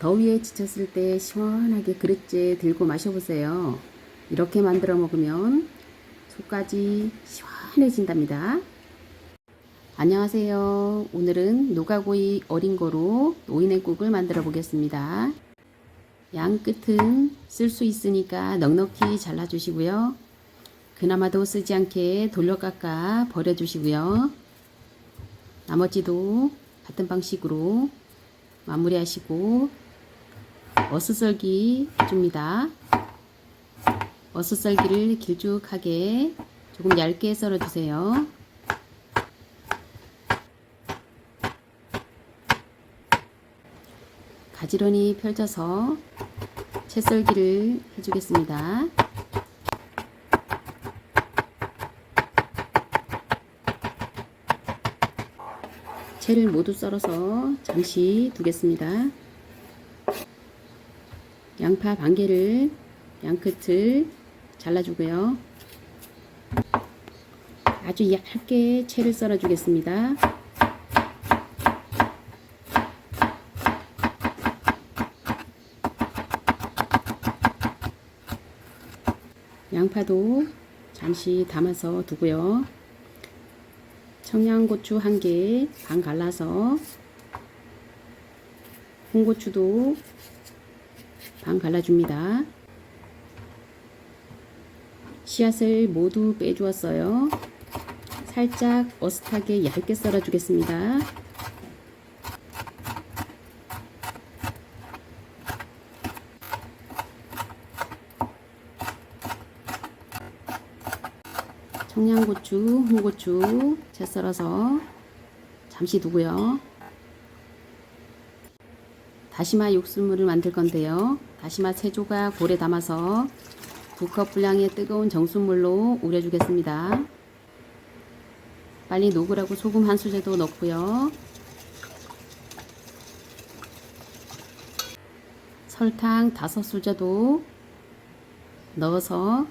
더위에 지쳤을 때 시원하게 그릇째 들고 마셔보세요. 이렇게 만들어 먹으면 속까지 시원해진답니다. 안녕하세요. 오늘은 노가고이 어린 거로 노인의국을 만들어 보겠습니다. 양 끝은 쓸 수 있으니까 넉넉히 잘라 주시고요. 그나마도 쓰지 않게 돌려 깎아 버려 주시고요. 나머지도 같은 방식으로 마무리하시고 어슷썰기 해줍니다. 어슷썰기를 길쭉하게 조금 얇게 썰어주세요. 가지런히 펼쳐서 채썰기를 해주겠습니다. 채를 모두 썰어서 잠시 두겠습니다. 양파 반 개를 양끝을 잘라주고요. 아주 얇게 채를 썰어 주겠습니다. 양파도 잠시 담아서 두고요. 청양고추 한 개 반 갈라서 홍고추도 반 갈라줍니다. 씨앗을 모두 빼주었어요. 살짝 어슷하게 얇게 썰어주겠습니다. 청양고추, 홍고추 채 썰어서 잠시 두고요. 다시마 육수물을 만들 건데요. 다시마 3조각 볼에 담아서 2컵 분량의 뜨거운 정수물로 우려주겠습니다. 빨리 녹으라고 소금 한 수저도 넣고요. 설탕 5수저도 넣어서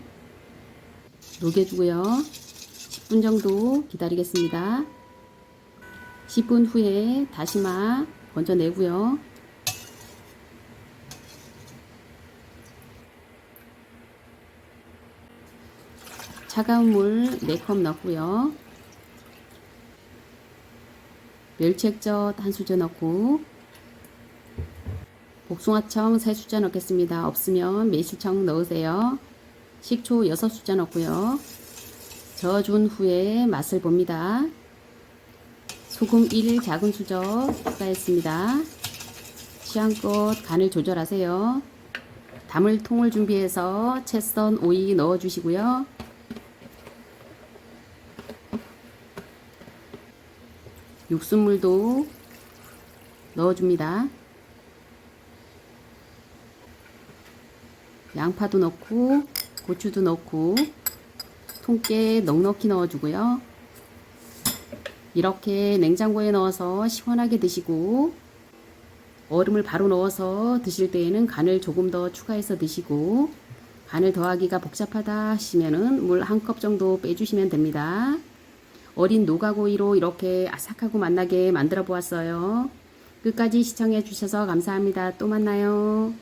녹여주고요. 10분 정도 기다리겠습니다. 10분 후에 다시마 건져내고요. 차가운 물 4컵 넣고요. 멸치액젓 한 수저 넣고 복숭아청 3수저 넣겠습니다. 없으면 매실청 넣으세요. 식초 6수저 넣고요. 저어준 후에 맛을 봅니다. 소금 1 작은 수저 추가했습니다. 취향껏 간을 조절하세요. 담을 통을 준비해서 채썬 오이 넣어주시고요. 육수물도 넣어줍니다. 양파도 넣고 고추도 넣고 통깨 넉넉히 넣어주고요. 이렇게 냉장고에 넣어서 시원하게 드시고 얼음을 바로 넣어서 드실 때에는 간을 조금 더 추가해서 드시고 간을 더하기가 복잡하다 하시면은 물 한 컵 정도 빼주시면 됩니다. 어린 노가고이로 이렇게 아삭하고 맛나게 만들어 보았어요. 끝까지 시청해 주셔서 감사합니다. 또 만나요.